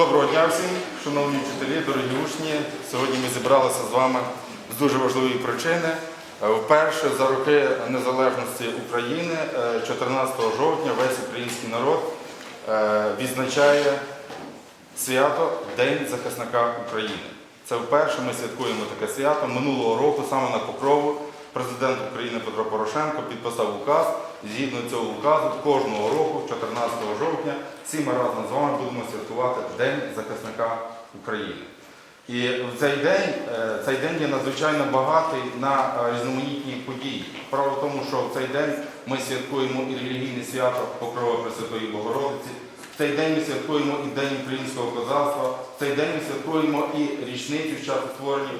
Доброго дня всім, шановні вчителі, дорогі учні. Сьогодні ми зібралися з вами з дуже важливої причини. Е, Вперше за роки незалежності України, е, 14 жовтня, весь український народ е, відзначає свято День захисника України. Це вперше ми святкуємо таке свято. Минулого року, саме на покрову, президент України Петро Порошенко підписав указ. Згідно цього указу, кожного року, 14 жовтня, всі ми разом з вами будемо святкувати День захисника України. І в цей день, е, цей день є надзвичайно багатий на е, різноманітні події. Справа в тому, що в цей день ми святкуємо і релігійне свято Покрова Пресвятої Богородиці. В цей день ми святкуємо і День українського козацтва. В цей день ми святкуємо і річницю часу створення.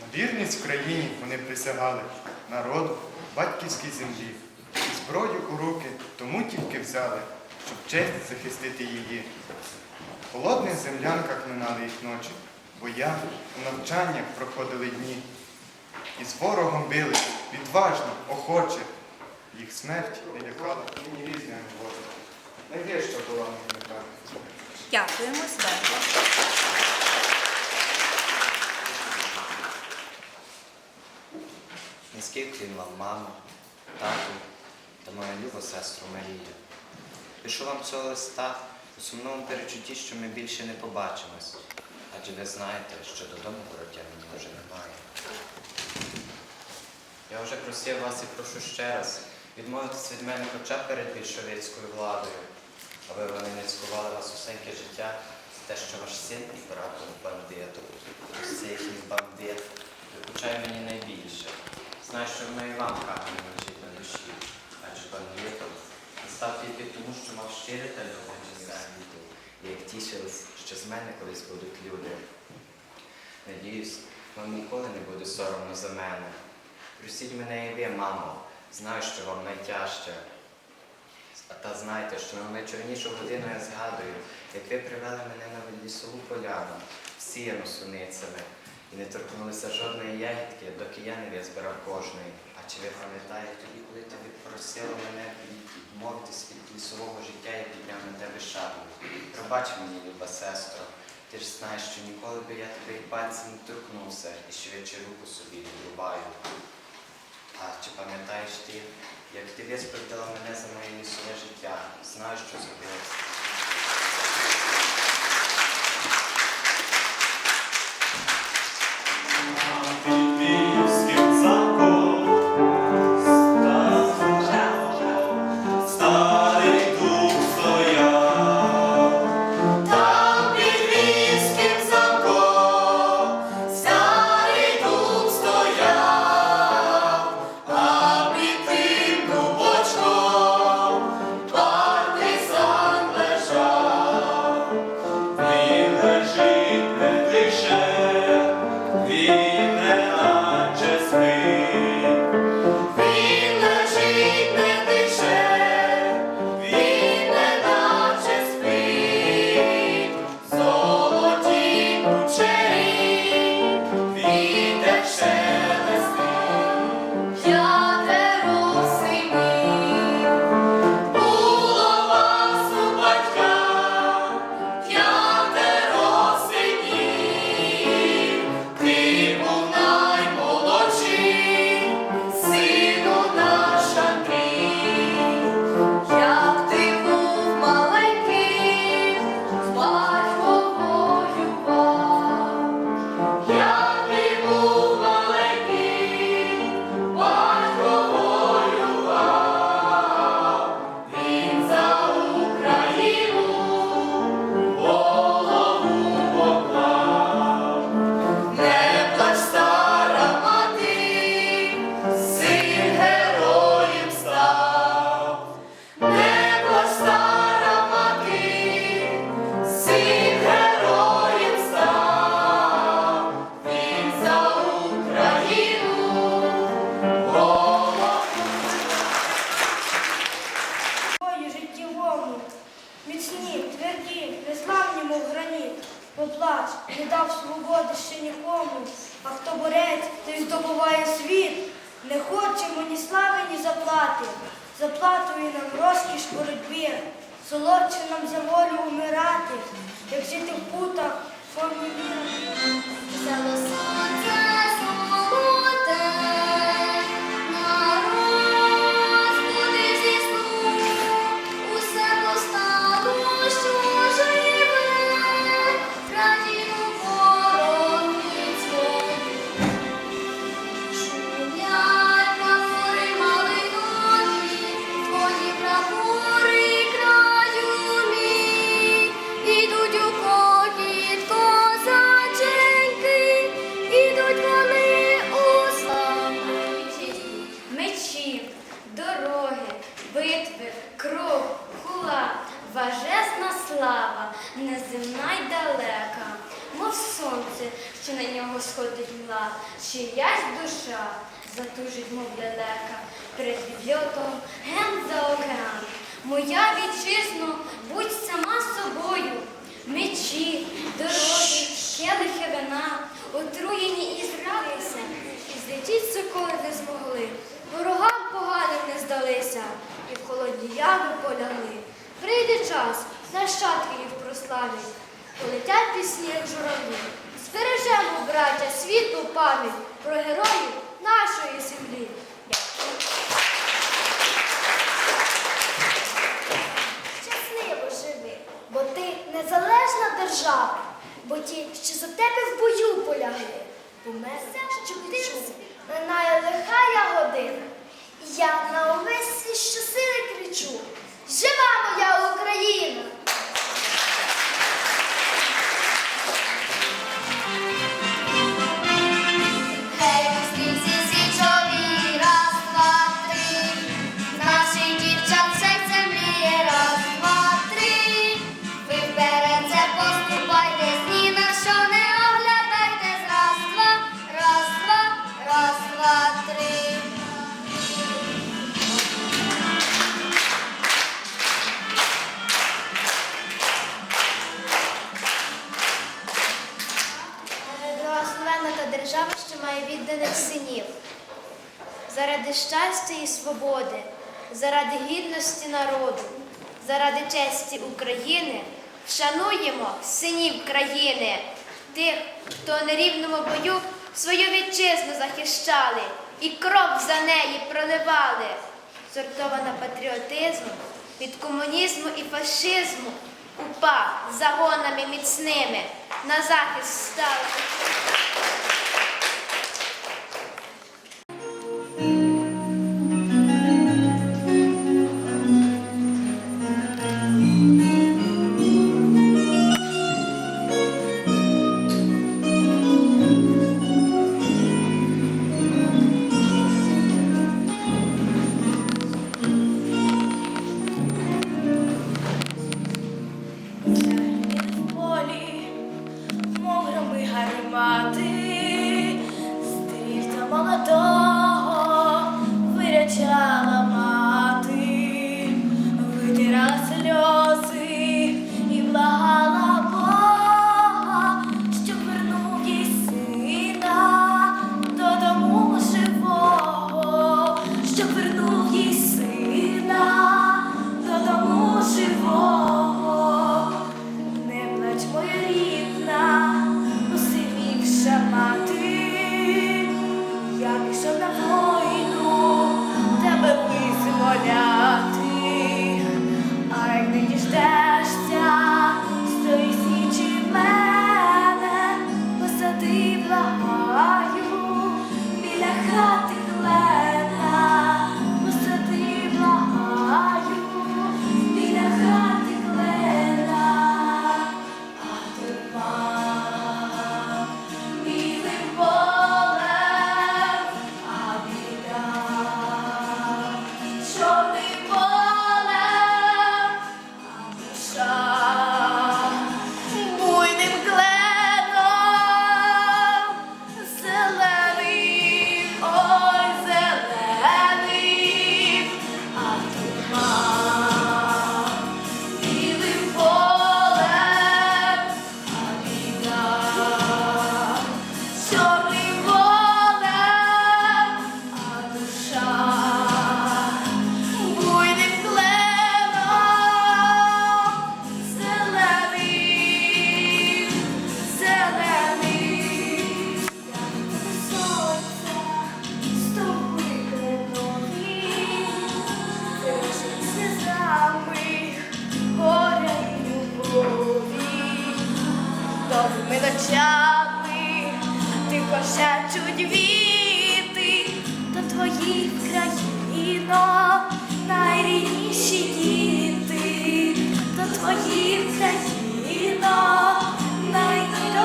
На вірність Україні вони присягали народу, батьківській землі. Зброю у руки тому тільки взяли, щоб честь захистити її. В холодних землянках минали їх ночі, боя у навчаннях проходили дні. І з ворогом били відважно, охоче. Їх смерть не лякала нині різними ворогами. Найвища була мета. Дякуємо, Свято. Низький вклін вам, мамо, тату та моя люба сестру Марію. Пишу вам цього листа у сумному перечутті, що ми більше не побачимось, адже ви знаєте, що додому вороття мені вже немає. Я вже просив вас і прошу ще раз відмовитись від мене хоча перед більшовицькою владою, аби вони не цькували вас усеньке життя за те, що ваш син і брат був бандитом. Ось цей бандит докучає мені найбільше. Знаю, що воно і вам камінь лежить на душі, адже пан бандитом став тільки тому, що мав щире та любляче світу, і як тішились, що з мене колись будуть люди. Надіюсь, вам ніколи не буде соромно за мене. Простіть мене і ви, мамо, знаю, що вам найтяжче. А та знайте, що на найчорнішу годину я згадую, як ви привели мене на лісову поляну, всіяну суницями, і не торкнулися жодної ягідки, доки я не визбирав кожної. А чи ви пам'ятаєте тоді, коли тобі просила мене відмовитись від лісового життя і підняв на тебе шаблю? Пробач мені, люба сестро, ти ж знаєш, що ніколи би я тебе і пальцем не торкнувся, і швидше руку собі відрубаю. А чи пам'ятаєш ти, як ти виспердила мене за моє лісове життя? Знаю, що зробила. заради щастя і свободи, заради гідності народу, заради честі України вшануємо синів країни, тих, хто на рівному бою свою вітчизну захищали і кров за неї проливали, сортована патріотизмом від комунізму і фашизму. Упав загонами міцними на захист став.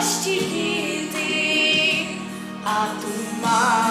Найдорожчі літи, а туман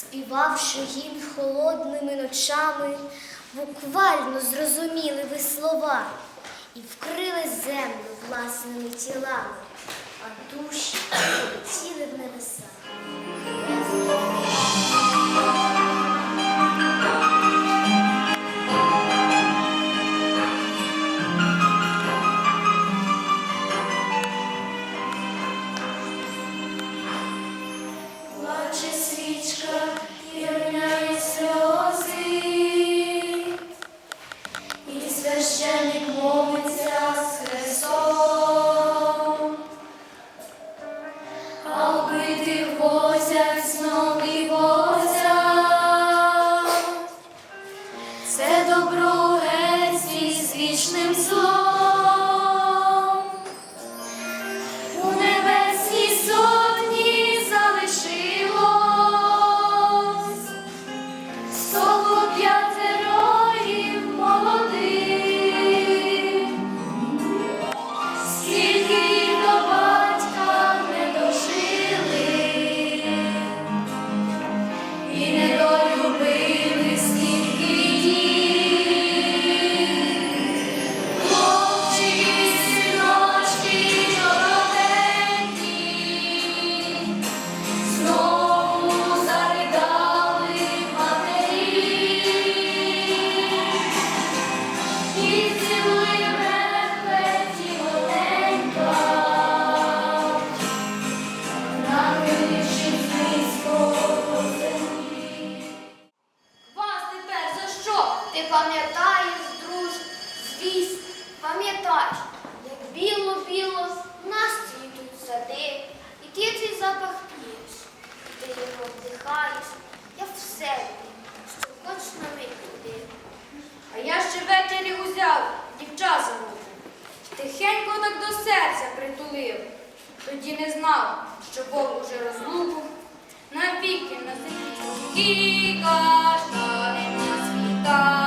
Співавши їм холодними ночами, буквально зрозуміли ви слова і вкрили землю власними тілами, а душі полетіли в небеса. Пам'ятаєш, друж, звісно, пам'ятаєш, як біло-біло нас цвітуть сади, і ти цей запах п'єш, ти його вдихаєш, як все що хоч на мить туди. А я ще ввечері узяв дівча замовив. Тихенько так до серця притулив. Тоді не знав, що Бог уже розлуку навіки на землі. І каштани на світанні,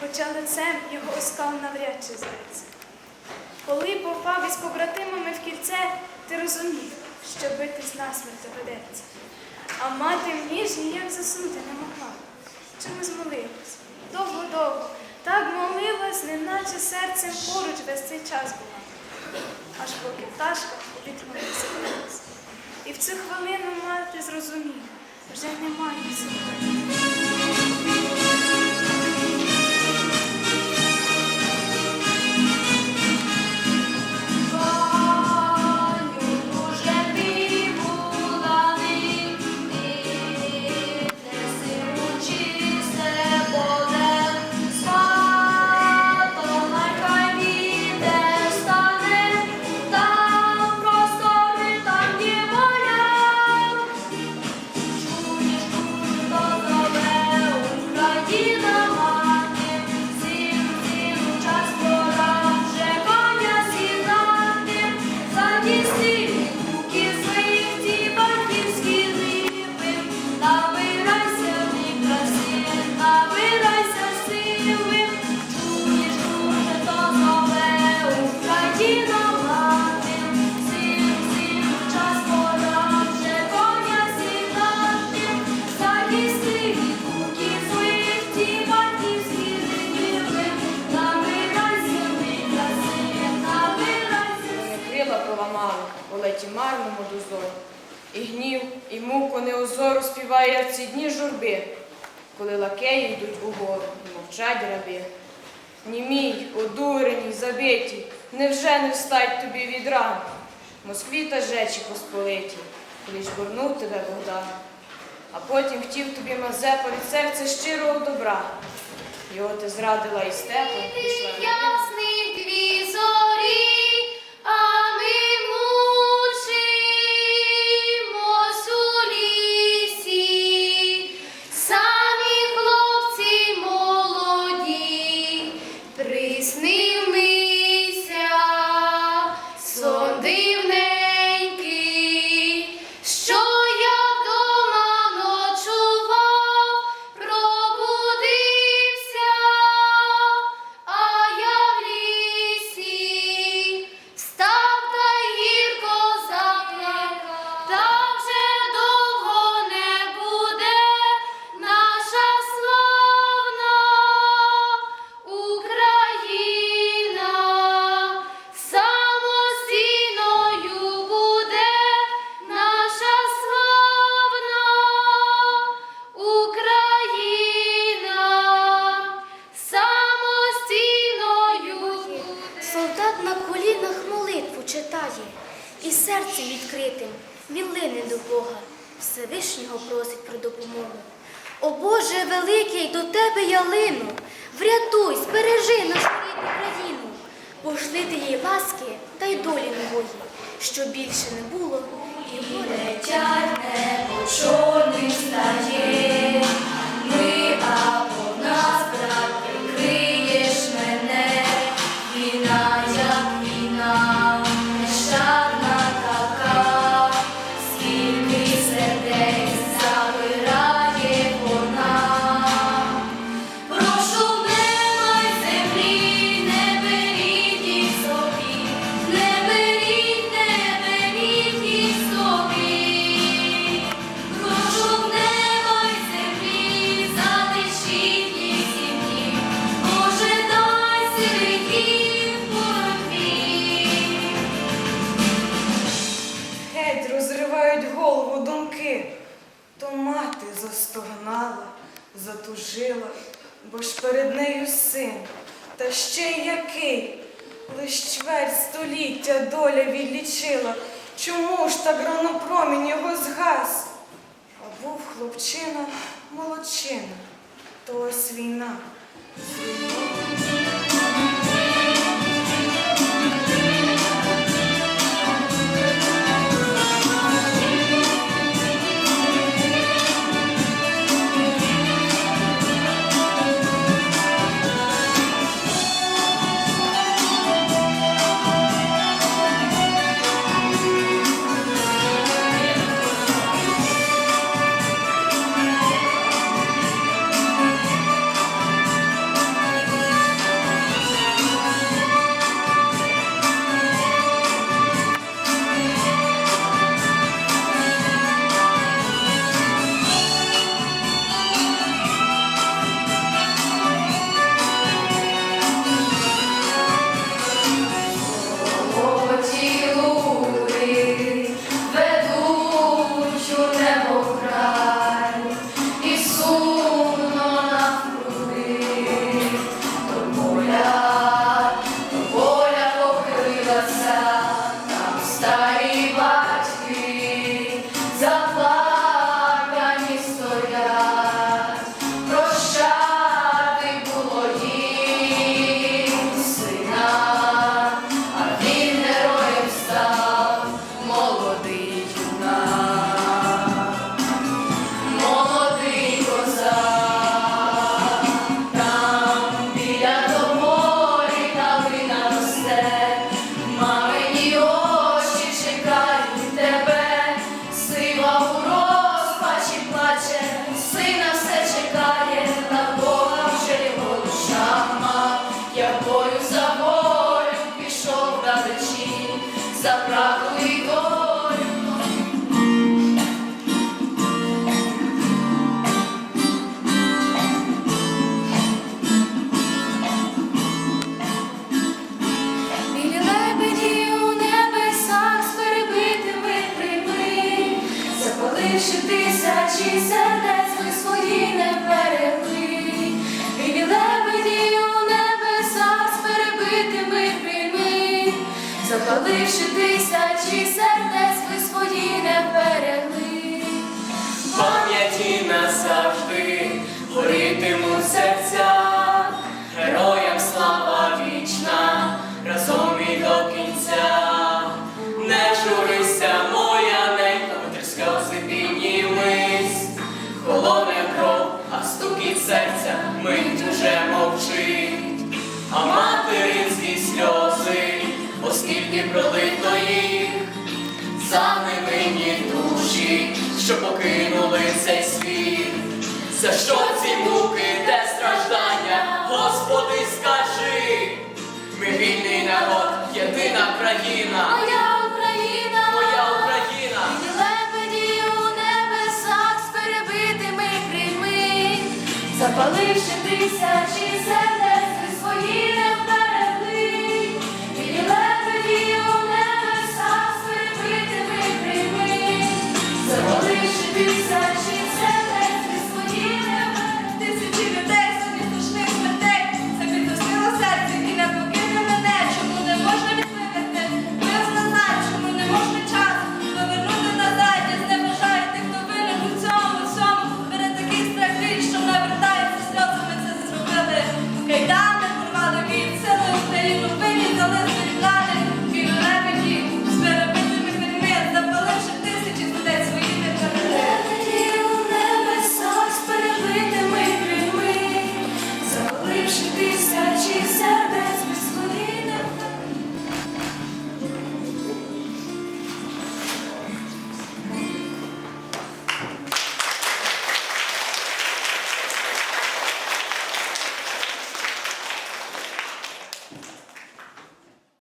хоча лицем його оскал навряд чи зветься. Коли попав із побратимами в кільце, ти розумів, що бити з насмерть доведеться. А мати в ніж ніяк заснути не могла. Чомусь молилась. Довго-довго. Так молилась, неначе серцем поруч весь цей час була. Аж поки пташка відмовився. І в цю хвилину мати зрозуміла, вже немає сьогодні. блукать раби. Німій, одурені, забиті, невже не встать тобі від ран? Москві та жечі посполиті, лиш бурнув тебе Богдан, а потім хотів тобі Мазепа від серця щирого добра. Його ти зрадила і степу пішла. та гранопромінь його згас. А був хлопчина молодчина, то ось війна. Запаливши За що ці муки, де страждання, Господи, скажи, ми вільний народ, єдина країна, моя Україна, моя Україна, і лебеді у небесах з перебитими крильми, запаливши тисячі сердець, ви свої не і лебеді у небесах з перебитими крильми, запаливши тисячі.